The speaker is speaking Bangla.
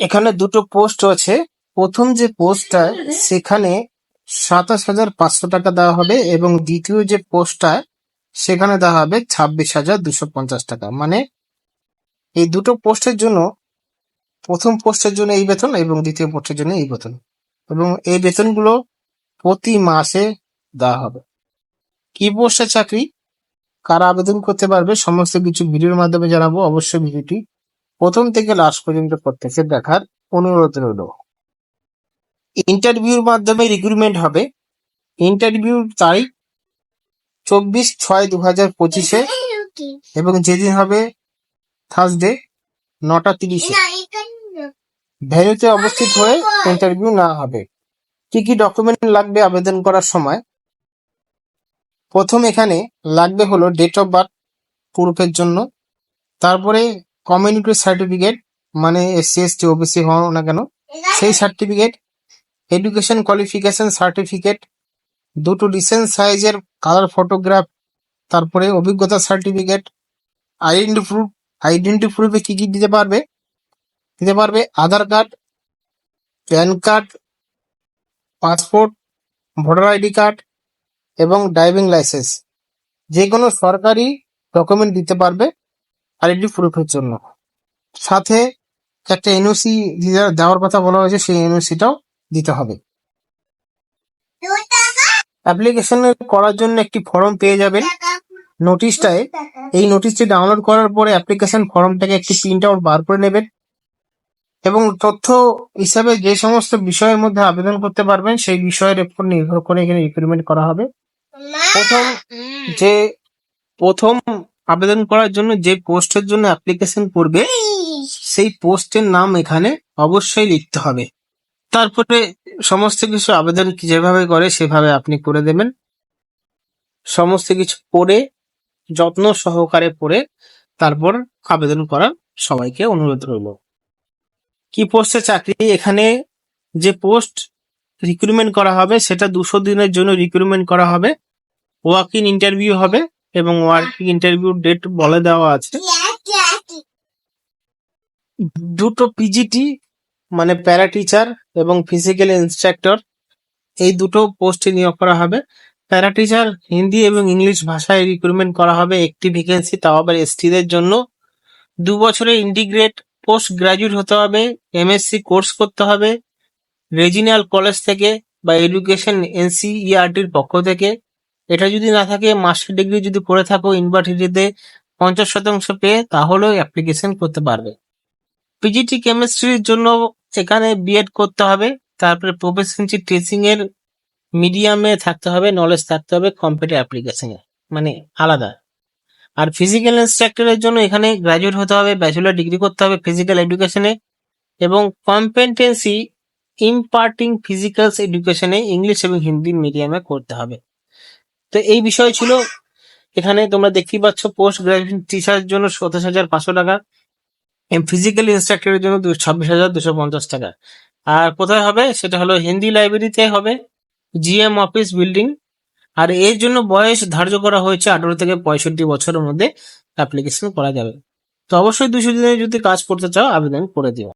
এখানে দুটো পোস্ট আছে প্রথম যে পোস্টটা, সেখানে সাতাশ হাজার পাঁচশো টাকা দেওয়া হবে এবং দ্বিতীয় যে পোস্টটা, সেখানে দেওয়া হবে ছাব্বিশ হাজার দুশো পঞ্চাশ টাকা। মানে এই দুটো পোস্টের জন্য, প্রথম পোস্টের জন্য এই বেতন এবং দ্বিতীয় পোস্টের জন্য এই বেতন। এবং এই বেতনগুলো প্রতি মাসে দেওয়া হবে। কি পোস্টের চাকরি? কারা আবেদন করতে পারবে? সমস্ত কিছু ভিডিওর মাধ্যমে জানাব। অবশ্যই ভিডিওটি প্রথম থেকে লাস্ট পর্যন্ত প্রত্যেকে দেখার অনুরোধ রইল। ইন্টারভিউর মাধ্যমে রিক্রুটমেন্ট হবে। ইন্টারভিউর তারিখ চব্বিশ ছয় দু হাজার পঁচিশে এবং যেদিন হবে থার্সডে নটা তিরিশে। ভেন্যুতে অবস্থিত হয়ে ইন্টারভিউ না হবে। কি কি ডকুমেন্ট লাগবে আবেদন করার সময়? প্রথম এখানে লাগবে হলো ডেট অফ বার্থ প্রুফের জন্য। তারপরে কমিউনিটি সার্টিফিকেট মানে এসসি এসটি ওবিসি হও না কেন, সেই সার্টিফিকেট এডুকেশন কোয়ালিফিকেশন সার্টিফিকেট দুটো রিসেন্ট সাইজের কালার ফটোগ্রাফ তারপরে অভিজ্ঞতা সার্টিফিকেট আইডেন্টি প্রুফ আইডেন্টি প্রুফে কি কি দিতে পারবে? দিতে পারবে Aadhaar card PAN card passport voter ID card এবং ড্রাইভিং লাইসেন্স যে কোনো সরকারি ডকুমেন্ট দিতে পারবে। আইডেন্টি প্রুফের জন্য। সাথে একটা এনওসি দেওয়ার কথা বলা হয়েছে, সেই এনওসিটাও দিতে হবে। অ্যাপ্লিকেশন করার জন্য একটি ফর্ম পেয়ে যাবেন। নোটিশটায় এই নোটিশটি ডাউনলোড করার পরে অ্যাপ্লিকেশন ফর্মটাকে একটি প্রিন্ট আউট বার করে নেবেন এবং তথ্য হিসাবে যে সমস্ত বিষয়ের মধ্যে আবেদন করতে পারবেন, সেই বিষয়ের উপর নির্ভর করে এখানে রিক্রুটমেন্ট করা হবে। প্রথম যে প্রথম আবেদন করার জন্য যে পোস্টের জন্য অ্যাপ্লিকেশন করবে সেই পোস্টের নাম এখানে অবশ্যই লিখতে হবে। তারপরে সমস্ত কিছু আবেদন যেভাবে করে সেভাবে আপনি করে দেবেন। সমস্ত কিছু পড়ে, যত্ন সহকারে পড়ে, তারপর আবেদন করার সবাইকে অনুরোধ রইল। কি পোস্টে চাকরি? এখানে যে পোস্ট রিক্রুটমেন্ট করা হবে, সেটা দুশো দিনের জন্য রিক্রুটমেন্ট করা হবে। ওয়াক ইন ইন্টারভিউ হবে। এবং ওয়ার্কিং ইন্টারভিউ ডেট বলে দেওয়া আছে। দুটো পিজিটি মানে প্যারা টিচার এবং ফিজিক্যাল ইনস্ট্রাক্টর এই দুটো পোস্টে নিয়োগ করা হবে। প্যারা টিচার হিন্দি এবং ইংলিশ ভাষায় রিক্রুটমেন্ট করা হবে একটি ভ্যাকেন্সি তাও আবার এসটিদের জন্য। দু বছরের ইন্টিগ্রেট পোস্ট গ্রাজুয়েট হতে হবে এমএসসি কোর্স করতে হবে রেজিনাল কলেজ থেকে বা এডুকেশন এনসিইআরটির পক্ষ থেকে। এটা যদি না থাকে মাস্টার ডিগ্রি যদি পড়ে থাকো ইউনিভার্সিটিতে পঞ্চাশ শতাংশ পেয়ে তাহলেও অ্যাপ্লিকেশন করতে পারবে। পিজিটি কেমিস্ট্রির জন্য এখানে বিএড করতে হবে, তারপরে প্রফেশনসি টিচিং এর মিডিয়ামে থাকতে হবে নলেজ থাকতে হবে কম্পিউটার অ্যাপ্লিকেশনে মানে আলাদা। আর ফিজিক্যাল ইনস্ট্রাক্টরের জন্য এখানে গ্রাজুয়েট হতে হবে ব্যাচেলর ডিগ্রি করতে হবে ফিজিক্যাল এডুকেশনে এবং কম্পেটেন্সি ইম্পার্টিং ফিজিক্যাল এডুকেশনে ইংলিশ এবং হিন্দি মিডিয়ামে করতে হবে। তো এই বিষয় ছিল। এখানে তোমরা দেখতেই পাচ্ছ পোস্ট গ্রাজুয়েশন টিচারের জন্য সতেশ হাজার পাঁচশো টাকা ফিজিক্যাল ইনস্ট্রাক্টরের জন্য ছাব্বিশ হাজার দুশো পঞ্চাশ টাকা। আর কোথায় হবে? সেটা হলো হিন্দি লাইব্রেরিতে হবে জিএম অফিস বিল্ডিং আর এর জন্য বয়স ধার্য করা হয়েছে আঠারো থেকে পঁয়ষট্টি বছরের মধ্যে অ্যাপ্লিকেশন করা যাবে। তো অবশ্যই দুশো দিনে যদি কাজ করতে চাও, আবেদন করে দিও।